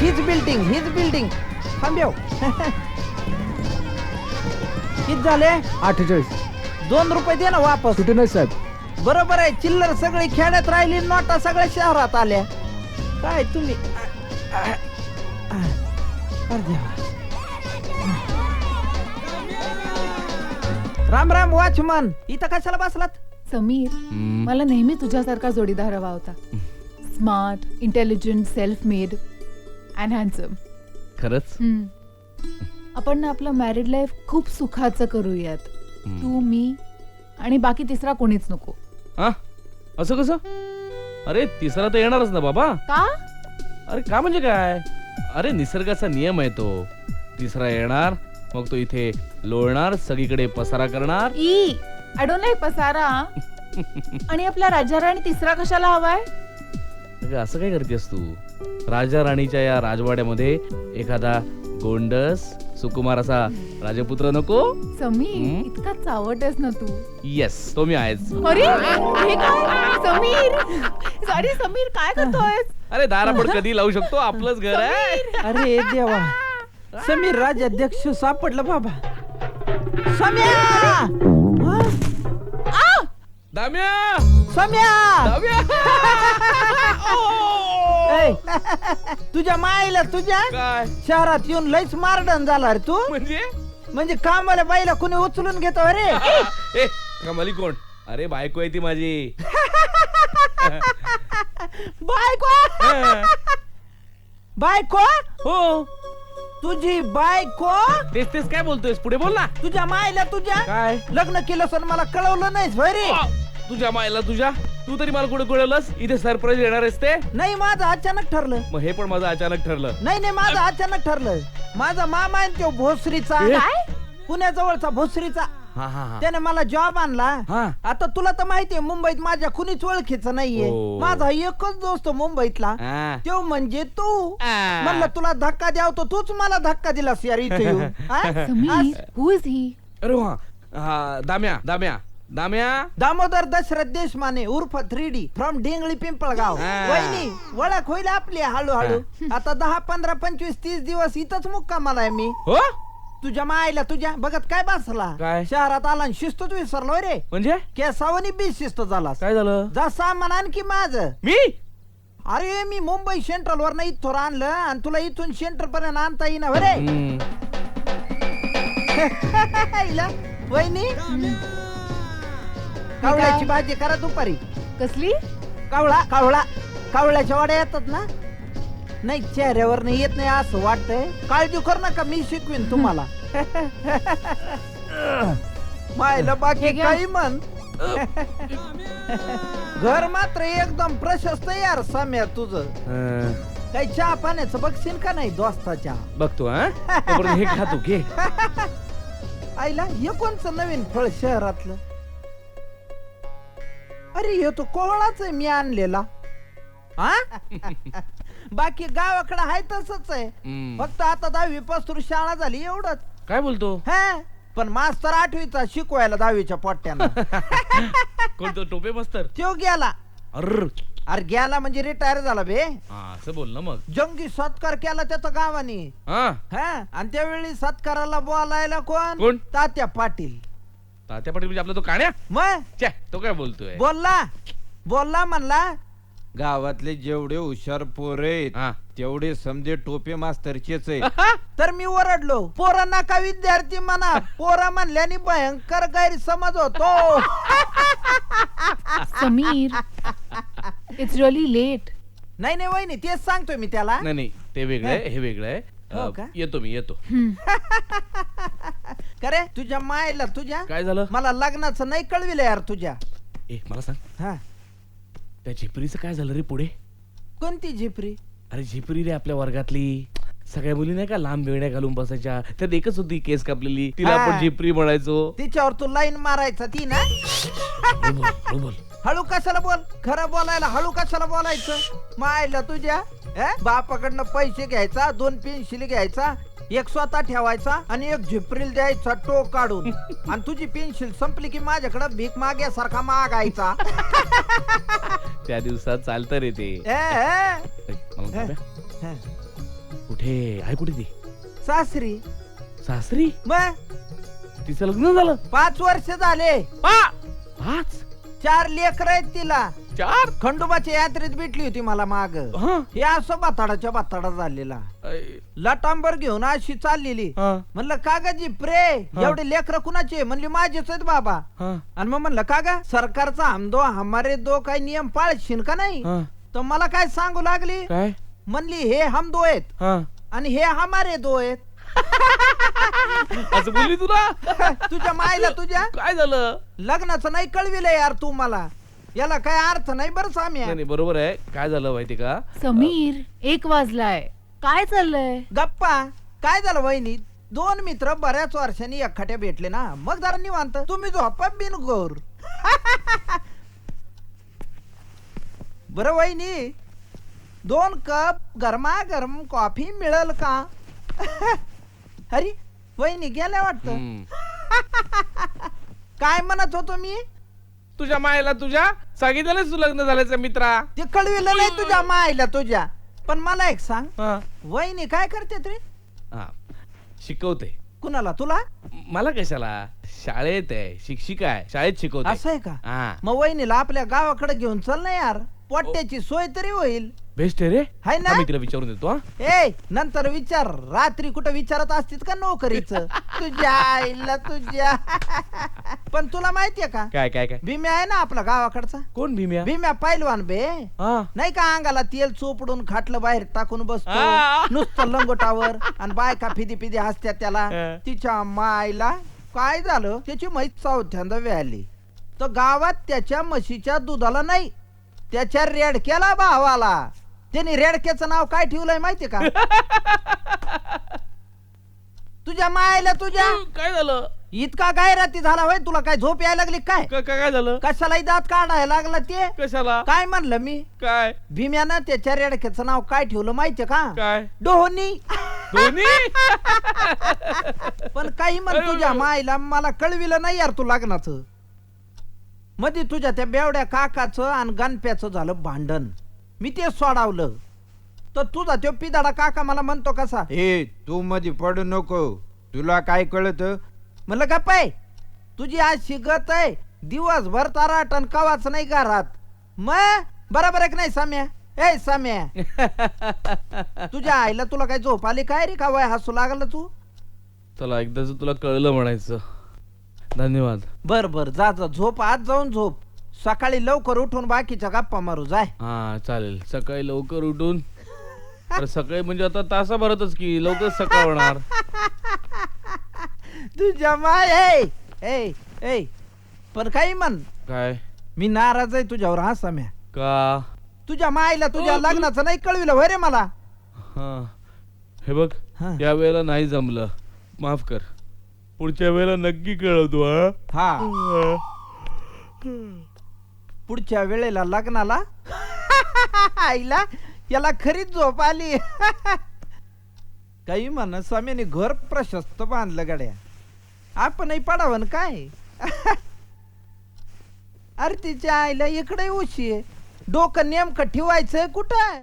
हीच बिल्डिंग हीच बिल्डिंग थांबेव किती झाले? अठ्ठेचाळीस. दोन रुपये दे ना वापस. कुठे नाही साहेब. बरोबर आहे चिल्लर सगळी खेड्यात राहिली नोटा सगळ्या शहरात आल्या. काय तुम्ही? अरे देवा. राम राम वॉचमन. इथं कशाला बसलात? समीर मला नेहमी तुझ्यासारखा जोडीदार हवा होता. Smart intelligent self made and handsome खरंच? आपण ना आपलं मॅरिड लाईफ खूप सुखाचं करूयात. तू मी आणि बाकी तिसरा कोणीच नको. हा? असं कसं? अरे तिसरा तर येणारच ना बाबा. का? अरे का म्हणजे काय? अरे निसर्गाचा नियम आहे तो. तिसरा येणार मग तो इथे लोळणार सगळीकडे पसारा करणार. ई आय डोंट लाईक पसारा. आणि आपल्या राजाराणी तिसरा कशाला हवाय? अगं, असं काय करतेस तू? राजा राणीच्या या राजवाड्यामध्ये एखादा गोंडस सुकुमार असा राजपुत्र नको? समीर हम्म? इतका चावटस ना तू. येस तो मी आहेच. अरे हे काय? समीर! सॉरी समीर काय करतोयस? अरे दारापड कधी लावू शकतो? आपलंच घर आहे. अरे देवा. समीर राजाध्यक्ष सापडलं बाबा. सम्या हा? दाम्या! सम्या! ऐ, तुझ्या माईला तुझ्या काय? शहरात येऊन लईच मारडण झाला रे तू. म्हणजे? म्हणजे कामाला बाईला कुणी उचलून घेतो रे? ए कमाली कोण? अरे बायको आहे ती माझी. बायको? बायको? हो. तुझी बायको? तेच तेच काय बोलतोयस? पुढे बोल ना. तुझ्या माईला तुझ्या? काय? लग्न केलं सण मला कळवलं नाहीस होय रे? आ, तुझ्या मायला तुझ्या? तू तरी मला कुठे कळवलंस? इथे सरप्राईज येणार आहेस ते? नाही माझं अचानक ठरलं. मग हे पण माझं अचानक ठरलं. नाही नाही माझं अचानक ठरलं. माझा मामा आहे ना तो भोसरीचा? पुण्याजवळचा भोसरीचा. हा हा हा. त्याने मला जॉब आणला. हा. आता तुला तर माहितीये मुंबईत माझ्या कुणीच ओळखीचं नाहीये. हो. माझा एकच दोस्त मुंबईतला. तो म्हणजे तू. आ. म्हणलं तुला धक्का द्याव तर तूच मला धक्का दिलास यार इथे येऊन. हा? समीर हु? इज ही अरे वा. हा, दाम्या दाम्या. दाम्या दामोदर दशरथ देशमाने उर्फ three D from Dhengali Pimpalgaon हा. वहिनी ओळख होईल आपली हळूहळू आता दहा पंधरा पंचवीस तीस दिवस इथंच मुक्कामाला आहे मी हो तुझ्या मायला तुझ्या बघत काय बसला काय? शहरात आला आणि शिस्तच विसरलो रे म्हणजे केसावनी बी शिस्त झालास काय झालं जा सामान आणखी माझं मी अरे मी मुंबई सेंट्रल वर इथवर आणलं आणि तुला इथून सेंटर पर्यंत आणता येईना रे हम्म. हिला, वहिनी कावळ्याची भाजी करा दुपारी. कसली? कावळा कावळा. कावळ्याच्या वाड्या येतात ना? नाही चेहऱ्यावर नाही येत नाही असं वाटतंय. काळजी कर नका मी शिकवीन तुम्हाला. मायला बाकी घ्या. काही म्हण. घर मात्र एकदम प्रशस्त आहे यार सम्या तुझं. अं, काही चहा पाण्याचं बघशील का नाही दोस्ताच्या? बघतो हा? तोपर्यंत हे खातो घे. आईला हे कोणचं नवीन फळ शहरातलं? अरे हे तो कोवळाच आहे मी आणलेला. हा? बाकी गावाकडे आहे तसंच आहे. हम्म. फक्त आता दहावी पासून शाळा झाली एवढंच. काय बोलतो? हा? पण मास्तर आठवीचा शिकवायला दहावीच्या पोट्यानं कोणतो? टोपे मस्तर? तो गेला. अर. अरे गेला म्हणजे रिटायर झाला बे. हा असं बोल ना मग. जंगी सत्कार केला त्याचा गावानी. हा? हा? आणि त्यावेळी सत्काराला बोलायला कोण? कोण? तात्या पाटील. तात्या पाटील म्हणजे आपला तो काण्या? मग? छे, तो काय बोलतोय? बोलला. बोलला म्हणला. गावातले जेवढे हुशार पोरे हा. तेवढे समजे टोपे मास्तरचेच आहे तर मी ओरडलो. पोरा नका विद्यार्थी म्हणा. पोरा म्हणल्याने भयंकर गैरसमज होतो. समीर इट्स रिअली लेट नाही नाही वहिनी तेच सांगतोय मी त्याला. नाही नाही ते वेगळं आहे हे. वेगळं आहे. हो अं, का? येतो मी येतो. करे तुझ्या मायला तुझ्या? काय झालं? मला लग्नाचं नाही कळविलं यार तुझ्या. ए मला सांग. हा. त्या झिपरीचं काय झालं रे पुढे? कोणती झिपरी? अरे झिपरी रे आपल्या वर्गातली. सगळ्या मुली नाही का लांब वेण्या घालून बसायच्या. त्यात एकच होती केस कापलेली. तिला हा. आपण झिपरी म्हणायचो. तिच्यावर तू लाईन मारायचा ती ना? हळू बोल, हळू बोल. हळू कशाला बोल? खरं बोलायला हळू कशाला बोलायचं? मायला तुझ्या हे? बापाकडनं पैसे घ्यायचा दोन पेन्सिल घ्यायचा एक स्वतः ठेवायचा आणि एक झिपरील द्यायचा टो काढून. आणि तुझी पेन्सिल संपली की माझ्याकडे भीक माग्यासारखा मागायचा. त्या दिवसात चालतं रे ते. ए, ए. हे आहे कुठे ती? सासरी. सासरी? मग तिचं लग्न झालं. पाच वर्ष झाले. पा- पाच? चार लेकर आहेत तिला. चार? खंडोबाच्या यात्रेत भेटली होती मला माग. हा? हे असं बाताडाच्या बाताडा झालेला. ऐ, लटांबर घेऊन अशी चाललेली. हा, म्हणलं का ग जी प्रे एवढे लेकर कुणाचे? म्हणली माझेच आहेत बाबा. हा, आणि मग म्हणलं का ग सरकारचा हमदो हमारे दो काही नियम पाळशील का नाही? हा. तर मला काय सांगू लागली? काय? म्हणली हे हम दो आहेत. हा. आणि हे हमारे दो आहेत. असं बोलली तुला? तुझ्या मायला तुझ्या? काय झालं? लग्नाचं नाही कळविलं यार तू मला. याला काय अर्थ नाही बरं साम्या नाही नाही, बरोबर आहे. काय झालं माहिती का? समीर एक वाजलाय. काय चाललंय? गप्पा. काय झालं वहिनी? दोन मित्र बऱ्याच वर्षांनी एकखाट्या भेटले ना. मग जरा निवांत. तुम्ही झोपा बिन गोर. बर वहिनी दोन कप गरमा गरम कॉफी मिळेल का? अरे वहिनी गेल्या वाटत. हम्म. काय म्हणत होतो मी? तुझ्या मायला तुझ्या सांगितलं तू लग्न झाल्याचं मित्रा. ते कळविलं नाही तुझ्या मायला तुझ्या. पण मला एक सांग. हा. वहिनी काय करते रे हा. शिकवते. कुणाला? तुला? मला कशाला? शाळेत आहे. शिक्षिका आहे. शाळेत शिकवते. असं आहे का? हा. मग वहिनीला आपल्या गावाकडे घेऊन चल ना यार. पोट्याची सोय तरी होईल. बेस्ट आहे रे. हाय ना? हा, मी तिला विचारून देतो हा. ए नंतर विचार. रात्री कुठं विचारत असतीत का नोकरीच? तुझ्या आईला तुझ्या. पण तुला माहितीये का? काय काय काय? भीम्या आहे ना आपला गावाकडचा? कोण भीम्या? भीम्या पैलवान बे. हा. नाही का अंगाला तेल चोपडून खाटलं बाहेर टाकून आ. बसतो नुसतं लंगोटावर आणि बायका फिदी फिदी हसत्या त्याला. अ. तिच्या मायला काय झालं? त्याची म्हैस चौथ्यांदा व्याली तर गावात त्याच्या म्हशीच्या दुधाला नाही त्याच्या रेडक्याला भावाला त्याने रेडक्याचं नाव काय ठेवलंय माहितीये का? तुझ्या मायला तुझ्या? काय झालं? इतका गायराती झाला होय तुला काय झोप यायला लागली काय? का- का- काय झालं? कशाला दात काढायला लागला ते? कशाला? काय म्हणलं मी? काय? भीम्यानं त्याच्या रेडक्याचं नाव काय ठेवलं माहितीये का? काय? डोहनी. दोन्ही पण काही म्हण अरे, तुझ्या अरे. मायला मला कळविलं नाही यार तू लग्नाचं. मध्ये तुझ्या त्या बेवड्या काकाचं आणि गणप्याचं झालं भांडण. मी ते सोडावलं. तर तुझा तो पिदाडा काका मला म्हणतो कसा? हे तू मध्ये पडू नको. तुला काय कळत? म्हणलं का पाय तुझी आज शिकत आहे. दिवसभर तारा टन कवाच नाही घरात. मग बरोबर आहे की नाही साम्या? ए साम्या. तुझ्या आईला तुला काय झोप आली काय रे? का वय हसू लागलं तू? चला एकदाच तुला कळलं म्हणायचं. धन्यवाद. बर बर जा जा. झोप आज जाऊन झोप. सकाळी लवकर उठून बाकीच्या गप्पा मारू जाय. हा चालेल. सकाळी लवकर उठून. अरे सकाळी म्हणजे आता तासाभरातच की लवकर सकाळ होणार. तुझ्या माय ए ए ए पण काही म्हण. काय? मी नाराज आहे तुझ्यावर हा सम्या. का? तुझ्या मायला तुझ्या लग्नाचं नाही कळविलं होय रे मला? हा. हे बघ हा. या वेळेला नाही जमलं. माफ कर. पुढच्या वेळेला नक्की कळवतो हा. हा. पुढच्या वेळेला लग्नाला? आईला याला खरीच झोप आली. काही म्हण स्वामीने घर प्रशस्त बांधलं गड्या. आपणही पडावन काय? अरे तिच्या आईला इकडे उशी आहे डोकं नेमकं ठेवायचं कुठं?